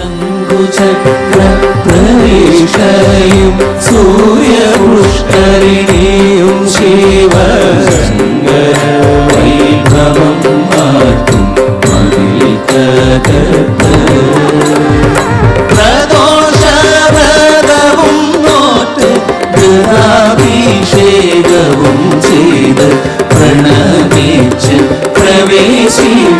ശംഖുചക്ര പ്രതീക്ഷയും സൂര്യപുഷ്കരിണിയും ശിവ ശങ്കര വൈഭവം മാറ്റും മതിൽ തകർത്ത് പ്രദോഷവ്രതവും നോറ്റ് ഗൃഹാഭിഷേകവും ചെയ്ത് പ്രണമിച്ച് പ്രവേശിപ്പു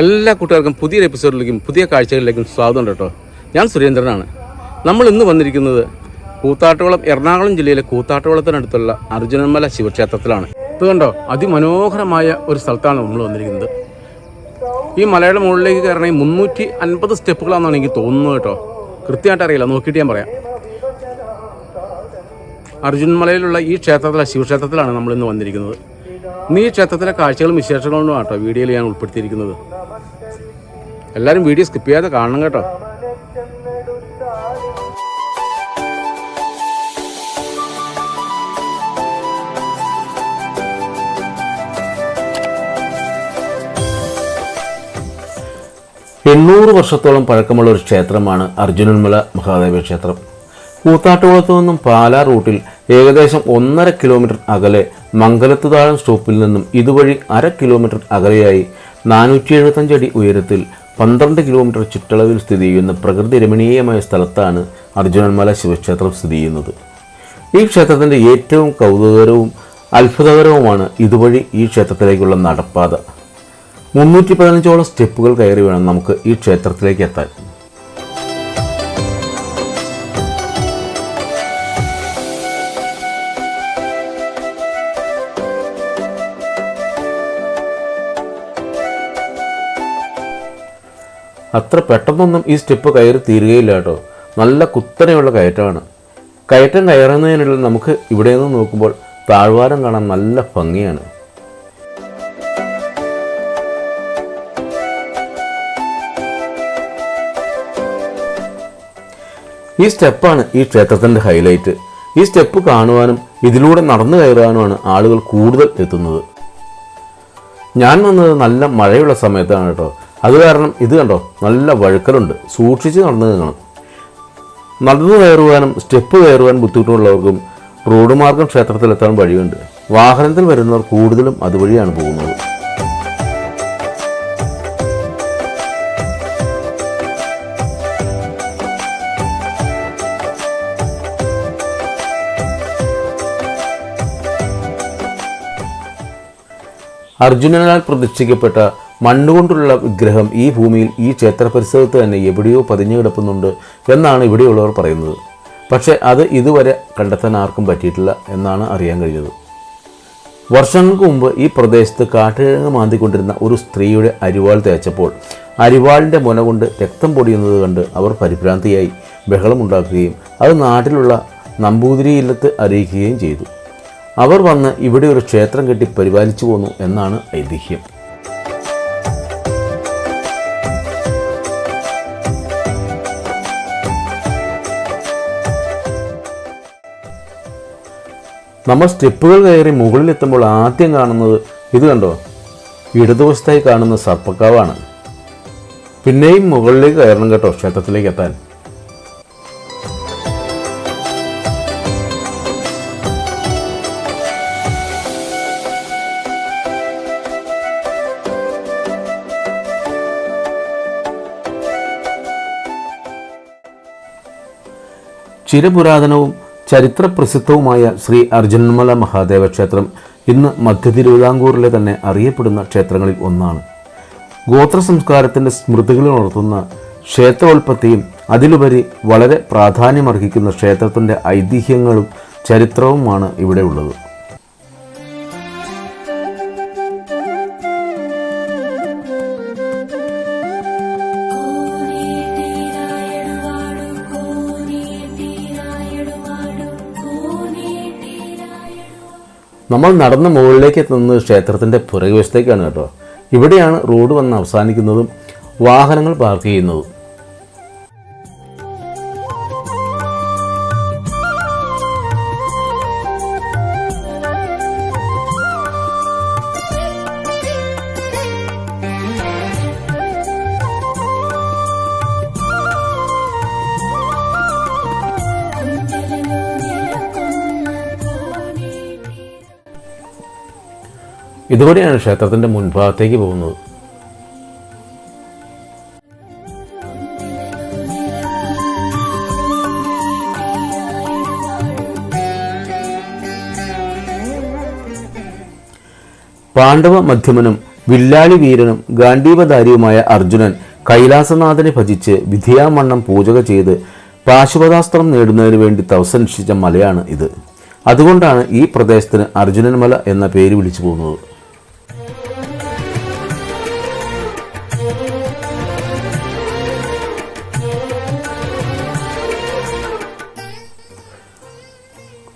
എല്ലാ കൂട്ടുകാർക്കും പുതിയ എപ്പിസോഡിലേക്കും പുതിയ കാഴ്ചകളിലേക്കും സ്വാഗതം കേട്ടോ. ഞാൻ സുരേന്ദ്രനാണ്. നമ്മൾ ഇന്ന് വന്നിരിക്കുന്നത് കൂത്താട്ടുകുളം എറണാകുളം ജില്ലയിലെ കൂത്താട്ടുകുളത്തിനടുത്തുള്ള അർജുനന്മല ശിവക്ഷേത്രത്തിലാണ്. ഇത് കണ്ടോ? അതിമനോഹരമായ ഒരു സ്ഥലത്താണ് നമ്മൾ വന്നിരിക്കുന്നത്. ഈ മലയുടെ മുകളിലേക്ക് കയറണേ മുന്നൂറ്റി അൻപത് സ്റ്റെപ്പുകളാണെന്നാണ് എനിക്ക് തോന്നുന്നത് കേട്ടോ. കൃത്യമായിട്ട് അറിയില്ല. നോക്കിയിട്ട് ഞാൻ പറയാം. അർജുൻമലയിലുള്ള ഈ ക്ഷേത്രത്തിലെ ശിവക്ഷേത്രത്തിലാണ് നമ്മൾ ഇന്ന് വന്നിരിക്കുന്നത്. ഇന്ന് ഈ ക്ഷേത്രത്തിലെ കാഴ്ചകളും വിശേഷങ്ങളും കേട്ടോ വീഡിയോയിൽ ഞാൻ ഉൾപ്പെടുത്തിയിരിക്കുന്നത്. എല്ലാവരും വീഡിയോ സ്കിപ്പ് ചെയ്യാതെ കാണണം കേട്ടോ. എണ്ണൂറ് വർഷത്തോളം പഴക്കമുള്ള ഒരു ക്ഷേത്രമാണ് അർജുനന്മല മഹാദേവ ക്ഷേത്രം. കൂത്താട്ടുകുളത്തു നിന്നും പാലാ റൂട്ടിൽ ഏകദേശം ഒന്നര കിലോമീറ്റർ അകലെ മംഗലത്തുതാഴം സ്റ്റോപ്പിൽ നിന്നും ഇതുവഴി അര കിലോമീറ്റർ അകലെയായി നാനൂറ്റി എഴുപത്തഞ്ചടി ഉയരത്തിൽ പന്ത്രണ്ട് കിലോമീറ്റർ ചുറ്റളവിൽ സ്ഥിതി ചെയ്യുന്ന പ്രകൃതി രമണീയമായ സ്ഥലത്താണ് അർജുനന്മല ശിവക്ഷേത്രം സ്ഥിതി ചെയ്യുന്നത്. ഈ ക്ഷേത്രത്തിന്റെ ഏറ്റവും കൗതുകകരവും അത്ഭുതകരവുമാണ് ഇതുവഴി ഈ ക്ഷേത്രത്തിലേക്കുള്ള നടപ്പാത. മുന്നൂറ്റി പതിനഞ്ചോളം സ്റ്റെപ്പുകൾ കയറി വേണം നമുക്ക് ഈ ക്ഷേത്രത്തിലേക്ക് എത്താൻ. അത്ര പെട്ടെന്നൊന്നും ഈ സ്റ്റെപ്പ് കയറി തീരുകയില്ല കേട്ടോ. നല്ല കുത്തനെയുള്ള കയറ്റമാണ്. കയറ്റം കയറുന്നതിനുള്ള നമുക്ക് ഇവിടെ നിന്ന് നോക്കുമ്പോൾ താഴ്വാരം കാണാൻ നല്ല ഭംഗിയാണ്. ഈ സ്റ്റെപ്പാണ് ഈ ക്ഷേത്രത്തിന്റെ ഹൈലൈറ്റ് ഈ സ്റ്റെപ്പ് കാണുവാനും ഇതിലൂടെ നടന്നു കയറാനുമാണ് ആളുകൾ കൂടുതൽ എത്തുന്നത്. ഞാൻ വന്നത് നല്ല മഴയുള്ള സമയത്താണ് കേട്ടോ. അത് കാരണം ഇത് കണ്ടോ നല്ല വഴുക്കലുണ്ട്. സൂക്ഷിച്ച് നടന്നു നീങ്ങണം നടന്നു കയറുവാനും സ്റ്റെപ്പ് കയറുവാനും ബുദ്ധിമുട്ടുള്ളവർക്കും റോഡ് മാർഗം ക്ഷേത്രത്തിലെത്താൻ വഴിയുണ്ട്. വാഹനത്തിൽ വരുന്നവർ കൂടുതലും അതുവഴിയാണ് പോകുന്നത്. അർജുനനാൽ പ്രതിഷ്ഠിക്കപ്പെട്ട മണ്ണുകൊണ്ടുള്ള വിഗ്രഹം ഈ ഭൂമിയിൽ ഈ ക്ഷേത്ര പരിസരത്ത് തന്നെ എവിടെയോ പതിഞ്ഞു കിടക്കുന്നുണ്ട് എന്നാണ് ഇവിടെയുള്ളവർ പറയുന്നത്. പക്ഷേ അത് ഇതുവരെ കണ്ടെത്താൻ ആർക്കും പറ്റിയിട്ടില്ല എന്നാണ് അറിയാൻ കഴിഞ്ഞത്. വർഷങ്ങൾക്ക് മുമ്പ് ഈ പ്രദേശത്ത് കാട്ടുകിഴങ്ങ് മാന്തിക്കൊണ്ടിരുന്ന ഒരു സ്ത്രീയുടെ അരിവാൾ തേച്ചപ്പോൾ അരിവാളിന്റെ മുന കൊണ്ട് രക്തം പൊടിയുന്നത് കണ്ട് അവർ പരിഭ്രാന്തിയായി ബഹളമുണ്ടാക്കുകയും അത് നാട്ടിലുള്ള നമ്പൂതിരി ഇല്ലത്ത് അറിയിക്കുകയും ചെയ്തു. അവർ വന്ന് ഇവിടെ ഒരു ക്ഷേത്രം കെട്ടി പരിപാലിച്ചു പോന്നു എന്നാണ് ഐതിഹ്യം. നമ്മൾ സ്റ്റെപ്പുകൾ കയറി മുകളിലെത്തുമ്പോൾ ആദ്യം കാണുന്നത് ഇത് കണ്ടോ? ഇടതുവശത്തായി കാണുന്ന സർപ്പക്കാവാണ്. പിന്നെയും മുകളിലേക്ക് കയറണം കേട്ടോ ക്ഷേത്രത്തിലേക്ക് എത്താൻ. ചിരപുരാതനവും ചരിത്രപ്രസിദ്ധവുമായ ശ്രീ അർജുനമല മഹാദേവ ക്ഷേത്രം ഇന്ന് മധ്യ തിരുവിതാംകൂറിലെ തന്നെ അറിയപ്പെടുന്ന ക്ഷേത്രങ്ങളിൽ ഒന്നാണ്. ഗോത്ര സംസ്കാരത്തിന്റെ സ്മൃതികൾ ഉണർത്തുന്ന ക്ഷേത്രോൽപ്പത്തിയും അതിലുപരി വളരെ പ്രാധാന്യമർഹിക്കുന്ന ക്ഷേത്രത്തിന്റെ ഐതിഹ്യങ്ങളും ചരിത്രവുമാണ് ഇവിടെ ഉള്ളത്. നമ്മൾ നടന്ന് മുകളിലേക്ക് എത്തുന്നത് ക്ഷേത്രത്തിന്റെ പുറകുവശത്തേക്കാണ് കേട്ടോ. ഇവിടെയാണ് റോഡ് വന്ന് അവസാനിക്കുന്നതും വാഹനങ്ങൾ പാർക്ക് ചെയ്യുന്നത്. ഇതുവരെയാണ് ക്ഷേത്രത്തിന്റെ മുൻഭാഗത്തേക്ക് പോകുന്നത്. പാണ്ഡവ മധ്യമനും വില്ലാളി വീരനും ഗാന്ധീവധാരിയുമായ അർജുനൻ കൈലാസനാഥനെ ഭജിച്ച് വിധിയാമണ്ണം പൂജക ചെയ്ത് പാശുപതാസ്ത്രം നേടുന്നതിന് വേണ്ടി തവസനുഷ്ഠിച്ച മലയാണ് ഇത്. അതുകൊണ്ടാണ് ഈ പ്രദേശത്തിന് അർജുനൻ മല എന്ന പേര് വിളിച്ചു പോകുന്നത്.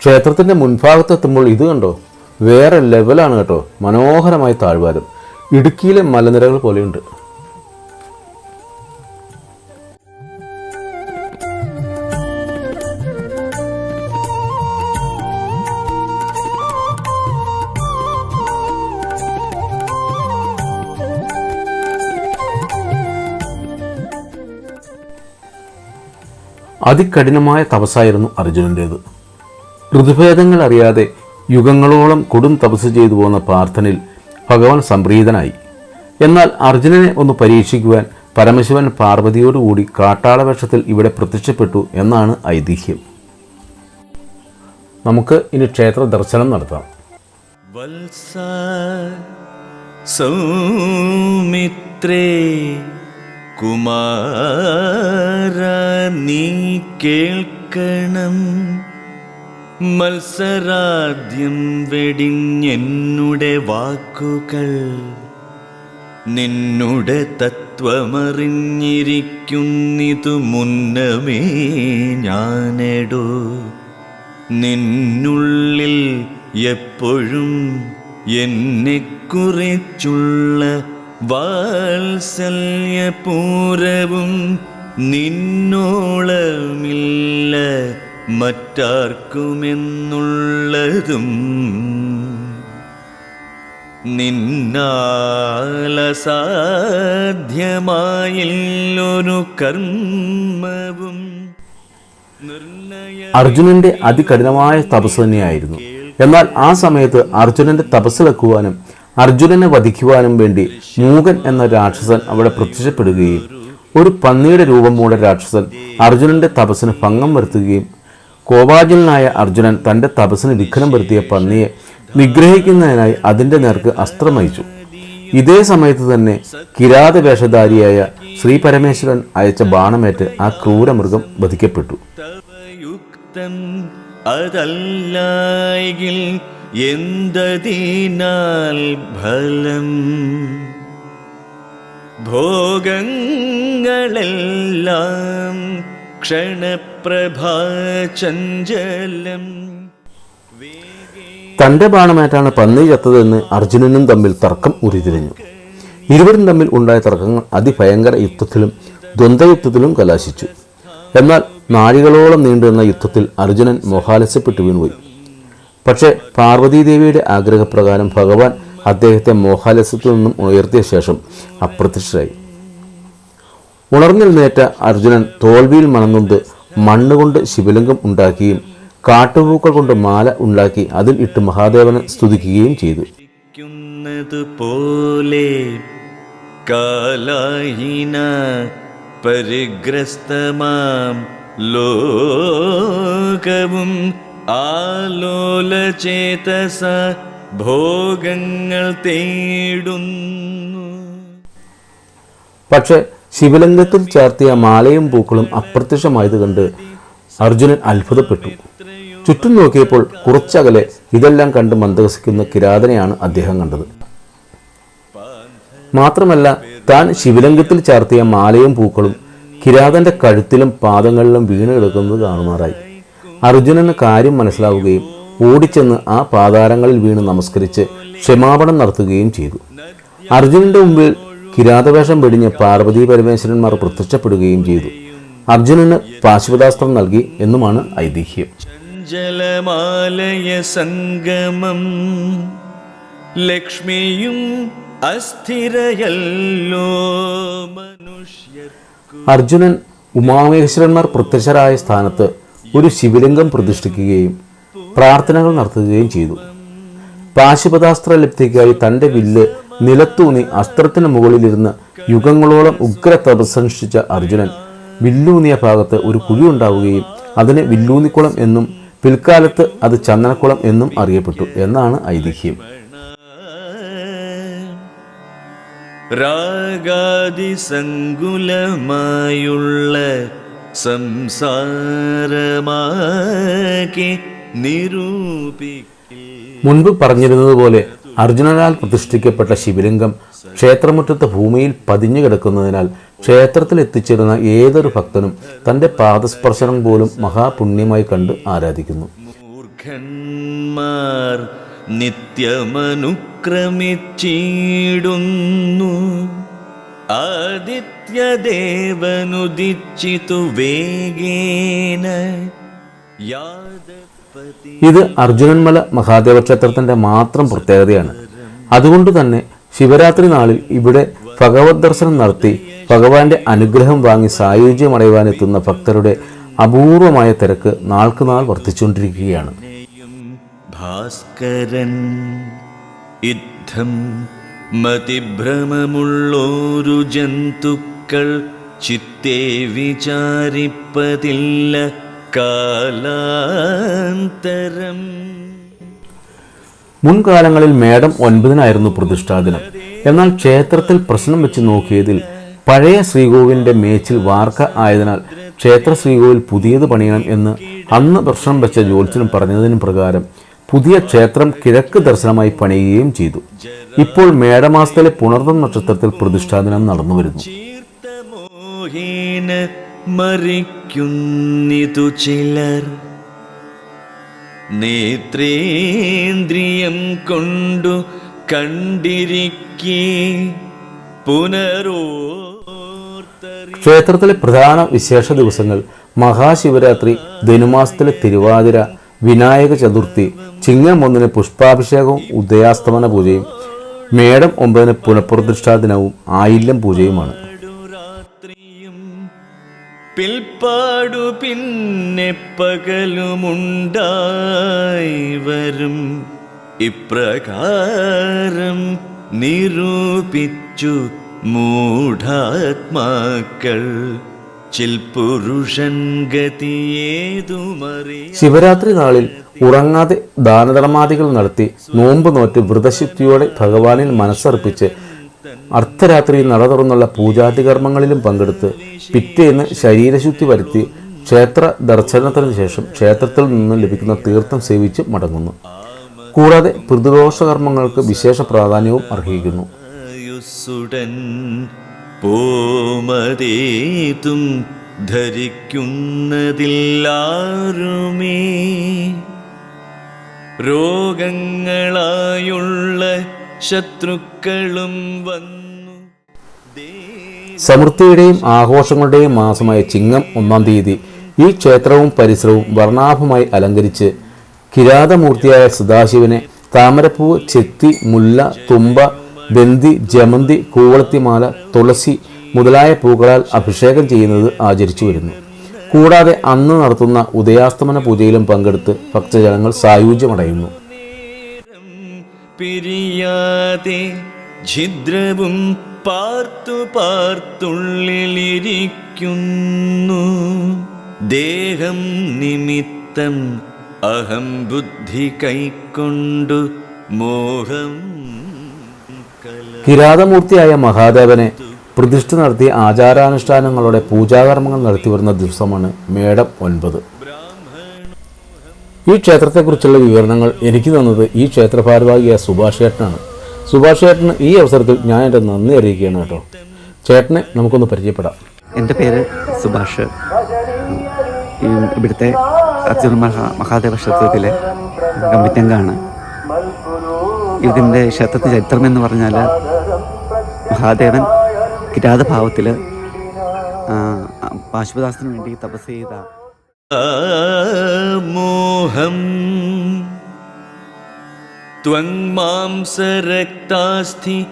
ക്ഷേത്രത്തിന്റെ മുൻഭാഗത്തെത്തുമ്പോൾ ഇത് കണ്ടോ? വേറെ ലെവലാണ് കേട്ടോ. മനോഹരമായ താഴ്വാരം. ഇടുക്കിയിലെ മലനിരകൾ പോലെയുണ്ട്. അതികഠിനമായ തപസ്സായിരുന്നു അർജുനന്റേത് ഋതുഭേദങ്ങൾ അറിയാതെ യുഗങ്ങളോളം കൊടും തപസ് ചെയ്തു പോകുന്ന പ്രാർത്ഥനയിൽ ഭഗവാൻ സംപ്രീതനായി. എന്നാൽ അർജുനനെ ഒന്ന് പരീക്ഷിക്കുവാൻ പരമശിവൻ പാർവതിയോടുകൂടി കാട്ടാളവേഷത്തിൽ ഇവിടെ പ്രത്യക്ഷപ്പെട്ടു എന്നാണ് ഐതിഹ്യം. നമുക്ക് ഇനി ക്ഷേത്ര ദർശനം നടത്താം. സൗമിത്രേ കുമാര നീ കേൾക്കണം. മത്സരാദ്യം വെടിഞ്ഞെന്നുടെ വാക്കുകൾ. നിന്നുടെ തത്വമറിഞ്ഞിരിക്കുന്നിതു മുന്നമേ ഞാനെടോ. നിന്നുള്ളിൽ എപ്പോഴും എന്നെക്കുറിച്ചുള്ള വാത്സല്യപൂരവും നിന്നോളമില്ല മറ്റാർക്കുമെന്നുള്ളതും. കർമ്മവും അർജുനന്റെ അതികഠിനമായ തപസ് തന്നെയായിരുന്നു. എന്നാൽ ആ സമയത്ത് അർജുനന്റെ തപസ് വെക്കുവാനും അർജുനനെ വധിക്കുവാനും വേണ്ടി മൂകൻ എന്ന രാക്ഷസൻ അവിടെ പ്രത്യക്ഷപ്പെടുകയും ഒരു പന്നിയുടെ രൂപമുള്ള രാക്ഷസൻ അർജുനന്റെ തപസ്സിന് ഭംഗം വരുത്തുകയും കോപാജലനായ അർജുനൻ തന്റെ തപസ്സിന് വിഘ്നം വരുത്തിയ പന്നിയെ നിഗ്രഹിക്കുന്നതിനായി അതിന്റെ നേർക്ക് അസ്ത്രമയച്ചു ഇതേ സമയത്ത് തന്നെ കിരാത വേഷധാരിയായ ശ്രീ പരമേശ്വരൻ അയച്ച ബാണമേറ്റ് ആ ക്രൂരമൃഗം വധിക്കപ്പെട്ടു. എന്തതിനാൽ ഫലം? ഭോഗങ്ങളെല്ലാം ക്ഷണപ്രഭാചഞ്ചലം തന്റെ ബാണമേറ്റാണ് പന്നി ചത്തതെന്ന് അർജുനനും തമ്മിൽ തർക്കം ഉരുതിരിഞ്ഞു ഇരുവരും തമ്മിൽ ഉണ്ടായ തർക്കങ്ങൾ അതിഭയങ്കര യുദ്ധത്തിലും ദ്വന്ദ്വയുദ്ധത്തിലും കലാശിച്ചു. എന്നാൽ നാഴികളോളം നീണ്ടുനിന്ന യുദ്ധത്തിൽ അർജുനൻ മോഹാലസ്യപ്പെട്ടു വീണുപോയി. പക്ഷേ പാർവതീദേവിയുടെ ആഗ്രഹപ്രകാരം ഭഗവാൻ അദ്ദേഹത്തെ മോഹാലസ്യത്തിൽ നിന്നും ഉയർത്തിയ ശേഷം അപ്രത്യക്ഷരായി. ഉണർന്നെഴുന്നേറ്റ അർജുനൻ തോൽവിയിൽ മണന്നുകൊണ്ട് മണ്ണുകൊണ്ട് ശിവലിംഗം ഉണ്ടാക്കുകയും കാട്ടുപൂക്കൾ കൊണ്ട് മാല ഉണ്ടാക്കി അതിൽ ഇട്ട് മഹാദേവനെ സ്തുതിക്കുകയും ചെയ്തു. പരിഗ്രസ്തമാം ലോകവും ആലോലചേതസ ഭോഗങ്ങൾ തേടുന്നു. പക്ഷെ ശിവലിംഗത്തിൽ ചേർത്തിയ മാലയും പൂക്കളും അപ്രത്യക്ഷമായത് കണ്ട് അർജുനൻ അത്ഭുതപ്പെട്ടു. ചുറ്റും നോക്കിയപ്പോൾ കുറച്ചകലെ ഇതെല്ലാം കണ്ട് മന്ദഹസിക്കുന്ന കിരാതനെയാണ് അദ്ദേഹം കണ്ടത്. മാത്രമല്ല താൻ ശിവലിംഗത്തിൽ ചേർത്തിയ മാലയും പൂക്കളും കിരാതന്റെ കഴുത്തിലും പാദങ്ങളിലും വീണ് കിടക്കുന്നത് കാണുമാറായി. അർജുനന് കാര്യം മനസ്സിലാവുകയും ഓടിച്ചെന്ന് ആ പാതാരങ്ങളിൽ വീണ് നമസ്കരിച്ച് ക്ഷമാപണം നടത്തുകയും ചെയ്തു. അർജുനന്റെ മുമ്പിൽ കിരാതവേഷം വെടിഞ്ഞ് പാർവതി പരമേശ്വരന്മാർ പ്രത്യക്ഷപ്പെടുകയും ചെയ്തു. അർജുനന് പാശുപതാസ്ത്രം നൽകി എന്നുമാണ് ഐതിഹ്യം. സംഗമം ലക്ഷ്മിയും അസ്ഥിരയല്ലോ അർജുനൻ ഉമാമേശ്വരന്മാർ പ്രത്യക്ഷരായ സ്ഥാനത്ത് ഒരു ശിവലിംഗം പ്രതിഷ്ഠിക്കുകയും പ്രാർത്ഥനകൾ നടത്തുകയും ചെയ്തു. പാശുപതാസ്ത്ര ലബ്ധിക്കായി തന്റെ വില്ല് നിലത്തൂന്നി അസ്ത്രത്തിന് മുകളിലിരുന്ന് യുഗങ്ങളോളം ഉഗ്ര തപസനുഷ്ഠിച്ച അർജുനൻ വില്ലൂന്നിയ ഭാഗത്ത് ഒരു കുഴി ഉണ്ടാവുകയും അതിന് വില്ലൂന്നിക്കുളം എന്നും പിൽക്കാലത്ത് അത് ചന്ദനക്കുളം എന്നും അറിയപ്പെട്ടു എന്നാണ് ഐതിഹ്യം. രാഗാതിസങ്കുലമായുള്ള സംസാരമാക്കി നിരൂപിക്കിൽ മുൻപ് പറഞ്ഞിരുന്നതുപോലെ അർജുനനാൽ പ്രതിഷ്ഠിക്കപ്പെട്ട ശിവലിംഗം ക്ഷേത്രമുറ്റത്തെ ഭൂമിയിൽ പതിഞ്ഞു കിടക്കുന്നതിനാൽ ക്ഷേത്രത്തിൽ എത്തിച്ചേരുന്ന ഏതൊരു ഭക്തനും തന്റെ പാദസ്പർശനം പോലും മഹാപുണ്യമായി കണ്ട് ആരാധിക്കുന്നു. മൂർഖന്മാർ നിത്യമനുക്രമിച്ചിടുന്നു. ആദിത്യദേവനുദിച്ചിതു വേഗേന ഇത് അർജുനന്മല മഹാദേവ ക്ഷേത്രത്തിന്റെ മാത്രം പ്രത്യേകതയാണ്. അതുകൊണ്ട് തന്നെ ശിവരാത്രി നാളിൽ ഇവിടെ ഭഗവത് ദർശനം നടത്തി ഭഗവാന്റെ അനുഗ്രഹം വാങ്ങി സായുജ്യമടയുവാനെത്തുന്ന ഭക്തരുടെ അപൂർവമായ തിരക്ക് നാൾക്കുനാൾ വർദ്ധിച്ചുകൊണ്ടിരിക്കുകയാണ്. ഭാസ്കരൻ യുദ്ധം മതിഭ്രമമുള്ളോരു ജന്തുക്കൾ ചിത്തെ വിചാരിപ്പതില്ല കാലാന്തരം. മുൻകാലങ്ങളിൽ മേടം ഒൻപതിനായിരുന്നു പ്രതിഷ്ഠാദിനം. എന്നാൽ ക്ഷേത്രത്തിൽ പ്രശ്നം വെച്ച് നോക്കിയതിൽ പഴയ ശ്രീകോവിലിന്റെ മേച്ചിൽ വാർക്ക ആയതിനാൽ ക്ഷേത്ര ശ്രീകോവിൽ പുതിയത് പണിയണം എന്ന് അന്ന് പ്രശ്നം വെച്ച ജ്യോത്സ്യനും പറഞ്ഞതിന് പ്രകാരം പുതിയ ക്ഷേത്രം കിഴക്ക് ദർശനമായി പണിയുകയും ചെയ്തു. ഇപ്പോൾ മേടമാസത്തിലെ പുണർന്നം നക്ഷത്രത്തിൽ പ്രതിഷ്ഠാദിനം നടന്നു വരുന്നു. മറിക്കുന്നിതു ചിലർ. നേത്രേന്ദ്രിയം കൊണ്ടു കണ്ടിരിക്കേ. പുനരോ ക്ഷേത്രത്തിലെ പ്രധാന വിശേഷ ദിവസങ്ങൾ മഹാശിവരാത്രി ധനുമാസത്തിലെ തിരുവാതിര വിനായക ചതുർത്ഥി ചിങ്ങം ഒന്നിന് പുഷ്പാഭിഷേകവും ഉദയാസ്തമന പൂജയും മേടം ഒമ്പതിന് പുനഃപ്രതിഷ്ഠാ ദിനവും ആയില്യം പൂജയുമാണ്. പിൽപാടു പിൽപ്പാടു പിന്നെ പകലുമുണ്ടായി വരും. ഇപ്രകാരം നിരൂപിച്ചു മൂഢാത്മാക്കൾ ശിവരാത്രി നാളിൽ ഉറങ്ങാതെ ദാനധർമാദികൾ നടത്തി നോമ്പ് നോറ്റ് വ്രതശുദ്ധിയോടെ ഭഗവാനിൽ മനസ്സർപ്പിച്ച് അർദ്ധരാത്രി നട തുറന്നുള്ള പൂജാതി കർമ്മങ്ങളിലും പങ്കെടുത്ത് പിറ്റേന്ന് ശരീരശുദ്ധി വരുത്തി ക്ഷേത്ര ദർശനത്തിന് ശേഷം ക്ഷേത്രത്തിൽ നിന്ന് ലഭിക്കുന്ന തീർത്ഥം സേവിച്ച് മടങ്ങുന്നു. കൂടാതെ പ്രതിദോഷകർമ്മങ്ങൾക്ക് വിശേഷ പ്രാധാന്യവും അർഹിക്കുന്നു. ധരിക്കുന്നതില്ലാരുമേ രോഗങ്ങളായുള്ള ശത്രുക്കളും വന്നു. സമൃദ്ധിയുടെയും ആഘോഷങ്ങളുടെയും മാസമായ ചിങ്ങം ഒന്നാം തീയതി ഈ ക്ഷേത്രവും പരിസരവും വർണാഭമായി അലങ്കരിച്ച് കിരാതമൂർത്തിയായ സദാശിവനെ താമരപ്പൂവ് ചെത്തി മുല്ല തുമ്പ ബന്തി ജമന്തി കൂവളത്തിമാല തുളസി മുതലായ പൂക്കളാൽ അഭിഷേകം ചെയ്യുന്നത് ആചരിച്ചു വരുന്നു. കൂടാതെ അന്ന് നടത്തുന്ന ഉദയാസ്തമന പൂജയിലും പങ്കെടുത്ത് ഭക്തജനങ്ങൾ സായുജ്യമടയുന്നു. പിരിയാതെ ഛിദ്രവും പാർത്തു പാർത്തുള്ളിലിരിക്കുന്നു. ദേഹം നിമിത്തം അഹം ബുദ്ധി കൈക്കൊണ്ടു മോഹം കിരാതമൂർത്തിയായ മഹാദേവനെ പ്രതിഷ്ഠ നടത്തി ആചാരാനുഷ്ഠാനങ്ങളുടെ പൂജാകർമ്മങ്ങൾ നടത്തിവരുന്ന ദിവസമാണ് മേടം ഒൻപത്. ഈ ക്ഷേത്രത്തെക്കുറിച്ചുള്ള വിവരണങ്ങൾ എനിക്ക് തന്നത് ഈ ക്ഷേത്രഭാരവാഹിയായ സുഭാഷ് ചേട്ടനാണ്. സുഭാഷ് ചേട്ടന് ഈ അവസരത്തിൽ ഞാൻ എന്റെ നന്ദി അറിയിക്കുകയാണ് കേട്ടോ. ചേട്ടനെ നമുക്കൊന്ന് പരിചയപ്പെടാം. എന്റെ പേര് സുഭാഷ്. ഇവിടുത്തെ അർജുന മഹാ മഹാദേവ ക്ഷേത്രത്തിലെ കമ്മിറ്റങ്കാണ് ഇതിന്റെ ക്ഷേത്രത്തിന്റെ ചരിത്രം എന്ന് പറഞ്ഞാൽ മഹാദേവൻ കിരാതഭാവത്തിൽ പാശുപദാസിന് വേണ്ടി തപസ് ചെയ്ത മോഹം ത്വങ്മാംസരക്താസ്ഥി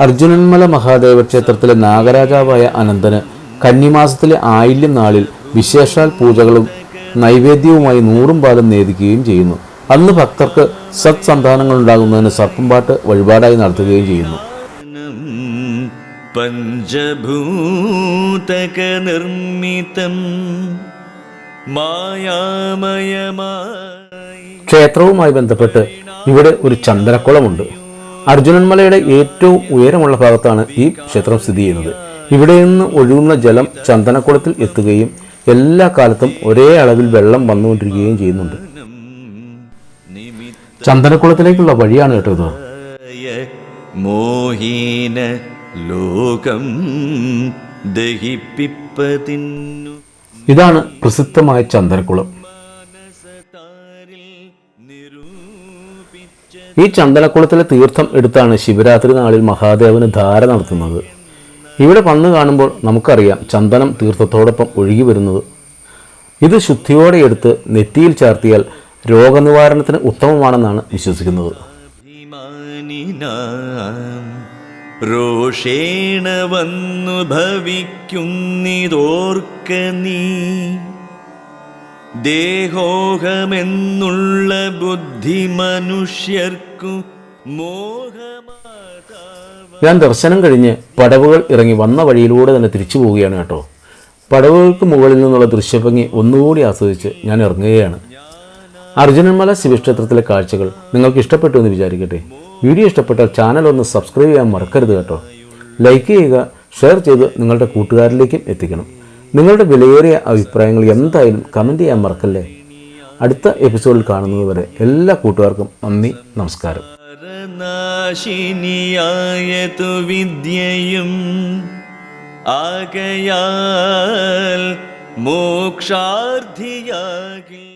അർജുനന്മല മഹാദേവ ക്ഷേത്രത്തിലെ നാഗരാജാവായ അനന്തന് കന്നിമാസത്തിലെ ആയില്യം നാളിൽ വിശേഷാൽ പൂജകളും നൈവേദ്യവുമായി നൂറും പാലം നേടുകയും ചെയ്യുന്നു. അന്ന് ഭക്തർക്ക് സത്സന്താനങ്ങൾ ഉണ്ടാകുന്നതിന് സർപ്പംപാട്ട് വഴിപാടായി നടത്തുകയും ചെയ്യുന്നു. പഞ്ചഭൂതകനിർമ്മിതം മായാമയമായി ക്ഷേത്രവുമായി ബന്ധപ്പെട്ട് ഇവിടെ ഒരു ചന്ദനക്കുളമുണ്ട്. അർജുനന്മലയുടെ ഏറ്റവും ഉയരമുള്ള ഭാഗത്താണ് ഈ ക്ഷേത്രം സ്ഥിതി ചെയ്യുന്നത്. ഇവിടെ നിന്ന് ഒഴുകുന്ന ജലം ചന്ദനക്കുളത്തിൽ എത്തുകയും എല്ലാ കാലത്തും ഒരേ അളവിൽ വെള്ളം വന്നുകൊണ്ടിരിക്കുകയും ചെയ്യുന്നുണ്ട്. ചന്ദനക്കുളത്തിലേക്കുള്ള വഴിയാണ് കേട്ടോ ഇത്. മോഹീന ലോകം ദഹിപ്പിപ്പതിന്നു. ഇതാണ് പ്രസിദ്ധമായ ചന്ദനക്കുളം. ഈ ചന്ദനക്കുളത്തിലെ തീർത്ഥം എടുത്താണ് ശിവരാത്രി നാളിൽ മഹാദേവന് ധാര നടത്തുന്നത്. ഇവിടെ വന്ന് കാണുമ്പോൾ നമുക്കറിയാം ചന്ദനം തീർത്ഥത്തോടൊപ്പം ഒഴുകി വരുന്നത്. ഇത് ശുദ്ധിയോടെ എടുത്ത് നെറ്റിയിൽ ചാർത്തിയാൽ രോഗനിവാരണത്തിന് ഉത്തമമാണെന്നാണ് വിശ്വസിക്കുന്നത്. രോഷേണ വന്നു ഭവിക്കുന്നിതോർക്ക നീ. ദേഹോഹമെന്നുള്ള ബുദ്ധി മനുഷ്യർക്കു ഞാൻ ദർശനം കഴിഞ്ഞ് പടവുകൾ ഇറങ്ങി വന്ന വഴിയിലൂടെ തന്നെ തിരിച്ചു പോവുകയാണ് കേട്ടോ. പടവുകൾക്ക് മുകളിൽ നിന്നുള്ള ദൃശ്യഭംഗി ഒന്നുകൂടി ആസ്വദിച്ച് ഞാൻ ഇറങ്ങുകയാണ്. അർജുനന്മല ശിവക്ഷേത്രത്തിലെ കാഴ്ചകൾ നിങ്ങൾക്ക് ഇഷ്ടപ്പെട്ടു എന്ന് വിചാരിക്കട്ടെ. വീഡിയോ ഇഷ്ടപ്പെട്ടാൽ ചാനൽ ഒന്ന് സബ്സ്ക്രൈബ് ചെയ്യാൻ മറക്കരുത് കേട്ടോ. ലൈക്ക് ചെയ്യുക ഷെയർ ചെയ്ത് നിങ്ങളുടെ കൂട്ടുകാരിലേക്കും എത്തിക്കണം. നിങ്ങളുടെ വിലയേറിയ അഭിപ്രായങ്ങൾ എന്തായാലും കമന്റ് ചെയ്യാൻ മറക്കല്ലേ? അടുത്ത എപ്പിസോഡിൽ കാണുന്നതുവരെ എല്ലാ കൂട്ടുകാർക്കും നന്ദി നമസ്കാരം. വിദ്യയും ആകയാൽ മോക്ഷാർത്ഥിയാകിൽ